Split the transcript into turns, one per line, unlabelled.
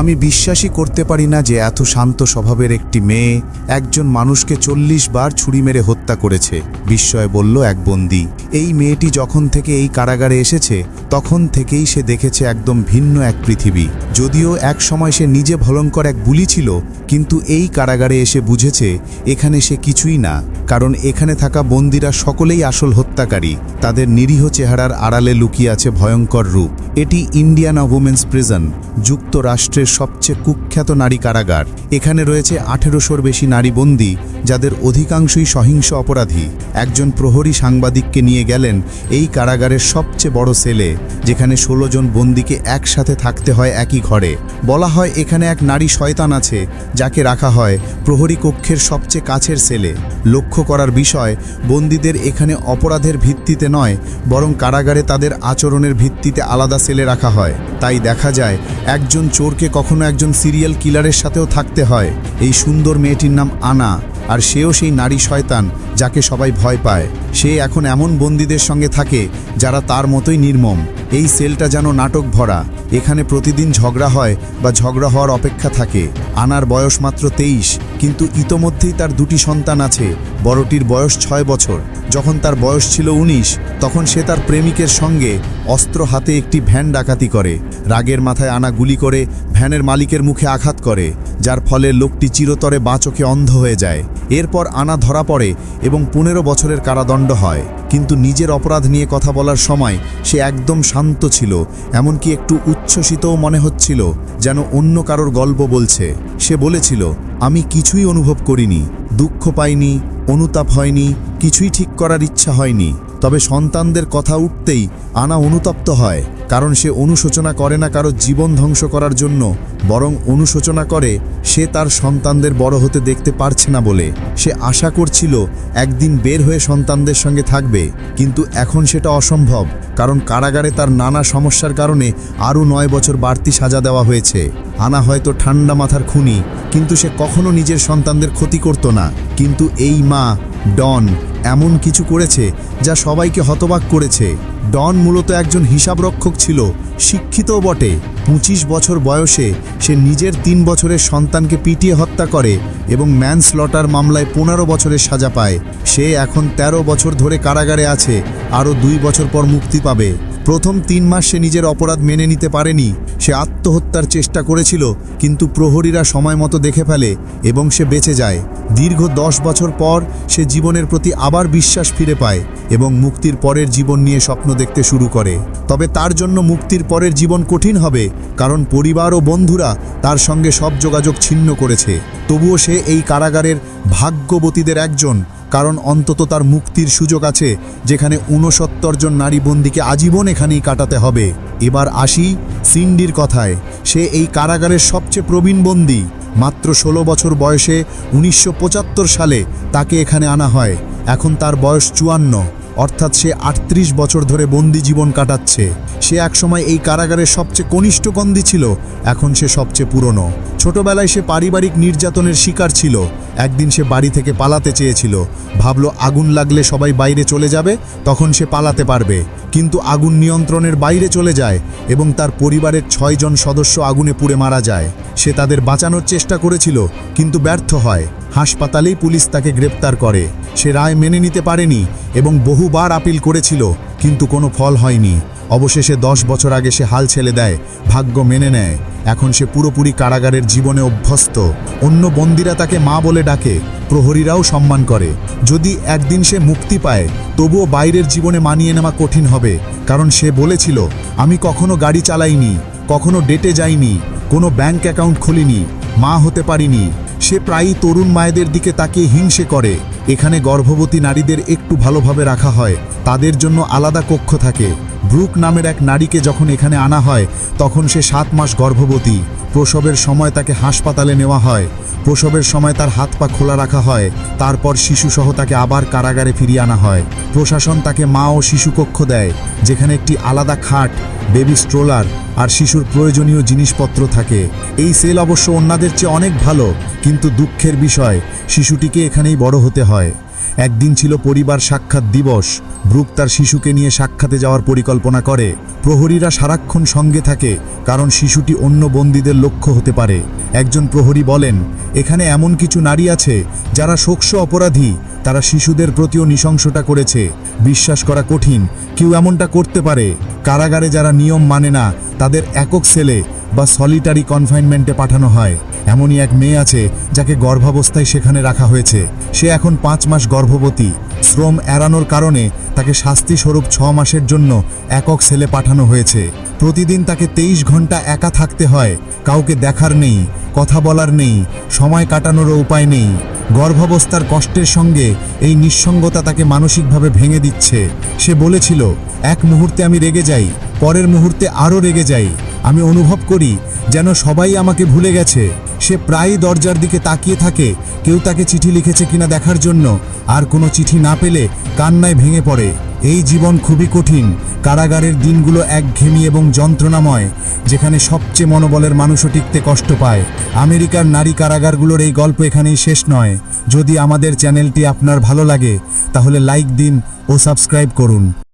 আমি বিশ্বাসই করতে পারি না যে এত শান্ত স্বভাবের একটি মেয়ে একজন মানুষকে চল্লিশ বার ছুরি মেরে হত্যা করেছে, বিস্ময়ে বলল এক বন্দি। এই মেয়েটি যখন থেকে এই কারাগারে এসেছে, তখন থেকেই সে দেখেছে একদম ভিন্ন এক পৃথিবী। যদিও এক সময় সে নিজে ভয়ঙ্কর এক বুলি ছিল, কিন্তু এই কারাগারে এসে বুঝেছে এখানে সে কিছুই না, কারণ এখানে থাকা বন্দিরা সকলেই আসল হত্যাকারী। তাদের নিরীহ চেহারার আড়ালে লুকিয়ে আছে ভয়ঙ্কর রূপ। এটি ইন্ডিয়ানা উমেন্স প্রিজন, যুক্তরাষ্ট্রের সবচেয়ে কুখ্যাত নারী কারাগার। এখানে রয়েছে আঠেরোশোর বেশি নারী বন্দী, যাদের অধিকাংশই সহিংস অপরাধী। একজন প্রহরী সাংবাদিককে নিয়ে গেলেন এই কারাগারের সবচেয়ে বড় সেলে, যেখানে ষোলো জন বন্দিকে একসাথে থাকতে হয় একই ঘরে। বলা হয় এখানে এক নারী শয়তান আছে, যাকে রাখা হয় প্রহরী কক্ষের সবচেয়ে কাছের সেলে। লক্ষ্য করার বিষয়, বন্দীদের এখানে অপরাধের ভিত্তিতে নয়, বরং কারাগারে তাদের আচরণের ভিত্তিতে আলাদা সেলে রাখা হয়। তাই দেখা যায়, একজন চোরকে কখনো একজন সিরিয়াল কিলারের সাথেও থাকতে হয়। এই সুন্দর মেয়েটির নাম আনা, আর সেও সেই নারী শয়তান, যাকে সবাই ভয় পায়। সে এখন এমন বন্দীদের সঙ্গে থাকে যারা তার মতোই নির্মম। এই সেলটা যেন নাটক ভরা। এখানে প্রতিদিন ঝগড়া হয় বা ঝগড়া হওয়ার অপেক্ষা থাকে। আনার বয়স মাত্র তেইশ, কিন্তু ইতোমধ্যেই তার দুটি সন্তান আছে, বড়টির বয়স ছয় বছর। যখন তার বয়স ছিল উনিশ, তখন সে তার প্রেমিকের সঙ্গে অস্ত্র হাতে একটি ভ্যান ডাকাতি করে। রাগের মাথায় আনা গুলি করে, ভ্যানের মালিকের মুখে আঘাত করে, যার ফলে লোকটি চিরতরে বাঁচকে অন্ধ হয়ে যায়। এরপর আনা ধরা পড়ে এবং পনেরো বছরের কারাদণ্ড হয়। কিন্তু নিজের অপরাধ নিয়ে কথা বলার সময় সে একদম শান্ত ছিল, এমনকি একটু উচ্ছ্বসিতও মনে হচ্ছিল, যেন অন্য কারোর গল্প বলছে। সে বলেছিল, আমি কিছুই অনুভব করিনি, দুঃখ পাইনি, অনুতাপ হয়নি, কিছুই ঠিক করার ইচ্ছা হয়নি। তবে সন্তানদের কথা উঠতেই আনা অনুতপ্ত হয়, কারণ সে অনুশোচনা করে না কারও জীবন ধ্বংস করার জন্য, বরং অনুশোচনা করে সে তার সন্তানদের বড় হতে দেখতে পারছে না বলে। সে আশা করছিল একদিন বের হয়ে সন্তানদের সঙ্গে থাকবে, কিন্তু এখন সেটা অসম্ভব, কারণ কারাগারে তার নানা সমস্যার কারণে আরও নয় বছর বাড়তি সাজা দেওয়া হয়েছে। আনা হয়তো ঠান্ডা মাথার খুনি, কিন্তু সে কখনো নিজের সন্তানদের ক্ষতি করত না, কিন্তু এই মা ডন এমন কিছু করেছে যা সবাইকে হতবাক করেছে। ডন মূলত একজন হিসাবরক্ষক ছিল, শিক্ষিতও বটে। পঁচিশ বছর বয়সে সে নিজের তিন বছরের সন্তানকে পিটিয়ে হত্যা করে এবং ম্যান স্লটার মামলায় পনেরো বছরের সাজা পায়। সে এখন ১৩ বছর ধরে কারাগারে আছে, আরও দুই বছর পর মুক্তি পাবে। প্রথম তিন মাস সে নিজের অপরাধ মেনে নিতে পারেনি। সে আত্মহত্যার চেষ্টা করেছিল, কিন্তু প্রহরীরা সময় মতো দেখে ফেলে এবং সে বেঁচে যায়। দীর্ঘ দশ বছর পর সে জীবনের প্রতি আবার বিশ্বাস ফিরে পায় এবং মুক্তির পরের জীবন নিয়ে স্বপ্ন দেখতে শুরু করে। তবে তার জন্য মুক্তির পরের জীবন কঠিন হবে, কারণ পরিবার ও বন্ধুরা তার সঙ্গে সব যোগাযোগ ছিন্ন করেছে। তবুও সে এই কারাগারের ভাগ্যবতীদের একজন কারণ অন্তত তার মুক্তির সুযোগ আছে, যেখানে ঊনসত্তর জন নারী বন্দীকে আজীবন এখানেই কাটাতে হবে। এবার আসি সিন্ডির কথায়। সে এই কারাগারের সবচেয়ে প্রবীণ বন্দী। মাত্র ষোলো বছর বয়সে উনিশশো পঁচাত্তর সালে তাকে এখানে আনা হয়। এখন তার বয়স চুয়ান্ন। অর্থাৎ সে আটত্রিশ বছর ধরে বন্দি জীবন কাটাচ্ছে। সে একসময় এই কারাগারের সবচেয়ে কনিষ্ঠ কন্দি ছিল, এখন সে সবচেয়ে পুরনো। ছোটবেলায় সে পারিবারিক নির্যাতনের শিকার ছিল, একদিন সে বাড়ি থেকে পালাতে চেয়েছিল। ভাবলো, আগুন লাগলে সবাই বাইরে চলে যাবে, তখন সে পালাতে পারবে। কিন্তু আগুন নিয়ন্ত্রণের বাইরে চলে যায় এবং তার পরিবারের ছয়জন সদস্য আগুনে পুড়ে মারা যায়। সে তাদের বাঁচানোর চেষ্টা করেছিল, কিন্তু ব্যর্থ হয়। হাসপাতালেই পুলিশ তাকে গ্রেপ্তার করে। সে রায় মেনে নিতে পারেনি এবং বহুবার আপিল করেছিল, কিন্তু কোনো ফল হয়নি। অবশেষে দশ বছর আগে সে হাল ছেড়ে দেয়, ভাগ্য মেনে নেয়। এখন সে পুরোপুরি কারাগারের জীবনে অভ্যস্ত। অন্য বন্দিরা তাকে মা বলে ডাকে, প্রহরীরাও সম্মান করে। যদি একদিন সে মুক্তি পায়, তবুও বাইরের জীবনে মানিয়ে নেওয়া কঠিন হবে, কারণ সে বলেছিল, আমি কখনো গাড়ি চালাইনি, কখনো ডেটে যাইনি, কোনো ব্যাংক অ্যাকাউন্ট খুলিনি, মা হতে পারিনি। সে প্রায়ই তরুণ মায়েদের দিকে তাকে হিংসে করে। এখানে গর্ভবতী নারীদের একটু ভালোভাবে রাখা হয়, তাদের জন্য আলাদা কক্ষ থাকে। ব্রুক নামের এক নারীকে যখন এখানে আনা হয়, তখন সে সাত মাস গর্ভবতী। প্রসবের সময় তাকে হাসপাতালে নেওয়া হয়। প্রসবের সময় তার হাত পা খোলা রাখা হয়। তারপর শিশুসহ তাকে আবার কারাগারে ফিরিয়ে আনা হয়। প্রশাসন তাকে মা ও শিশু কক্ষ দেয়, যেখানে একটি আলাদা খাট, বেবি স্ট্রোলার আর শিশুর প্রয়োজনীয় জিনিসপত্র থাকে। এই সেল অবশ্য অন্যদের চেয়ে অনেক ভালো, কিন্তু দুঃখের বিষয়, শিশুটিকে এখানেই বড় হতে হয়। একদিন ছিল পরিবার সাক্ষাৎ দিবস। ব্রুক তার শিশুকে নিয়ে সাক্ষাতে যাওয়ার পরিকল্পনা করে। প্রহরীরা সারাক্ষণ সঙ্গে থাকে, কারণ শিশুটি অন্য বন্দীদের লক্ষ্য হতে পারে। একজন প্রহরী বলেন, এখানে এমন কিছু নারী আছে, যারা শোকস অপরাধী। তারা শিশুদের প্রতিও নৃশংসতা করেছে। বিশ্বাস করা কঠিন, কেউ এমনটা করতে পারে। কারাগারে যারা নিয়ম মানে না, তাদের একক সেলে বা সলিটারি কনফাইনমেন্টে পাঠানো হয়। এমনই এক মেয়ে আছে যাকে গর্ভাবস্থায় সেখানে রাখা হয়েছে। সে এখন পাঁচ মাস গর্ভবতী। শ্রম এড়ানোর কারণে তাকে শাস্তি স্বরূপ ছ মাসের জন্য একক সেলে পাঠানো হয়েছে। প্রতিদিন তাকে তেইশ ঘণ্টা একা থাকতে হয়। কাউকে দেখার নেই, কথা বলার নেই, সময় কাটানোরও উপায় নেই। গর্ভাবস্থার কষ্টের সঙ্গে এই নিঃসঙ্গতা তাকে মানসিকভাবে ভেঙে দিচ্ছে। সে বলেছিল, এক মুহূর্তে আমি রেগে যাই, পরের মুহূর্তে আরও রেগে যাই। আমি অনুভব করি যেন সবাই আমাকে ভুলে গেছে। সে প্রায়ই দরজার দিকে তাকিয়ে থাকে, কেউ তাকে চিঠি লিখেছে কিনা দেখার জন্য, আর কোনো চিঠি না পেলে কান্নায় ভেঙে পড়ে। এই জীবন খুবই কঠিন, কারাগারের দিনগুলো একঘেমি এবং যন্ত্রণাময়, যেখানে সবচেয়ে মনোবলের মানুষও টিকতে কষ্ট পায়। আমেরিকার নারী কারাগারগুলোর এই গল্প এখানেই শেষ নয়। যদি আমাদের চ্যানেলটি আপনার ভালো লাগে, তাহলে লাইক দিন ও সাবস্ক্রাইব করুন।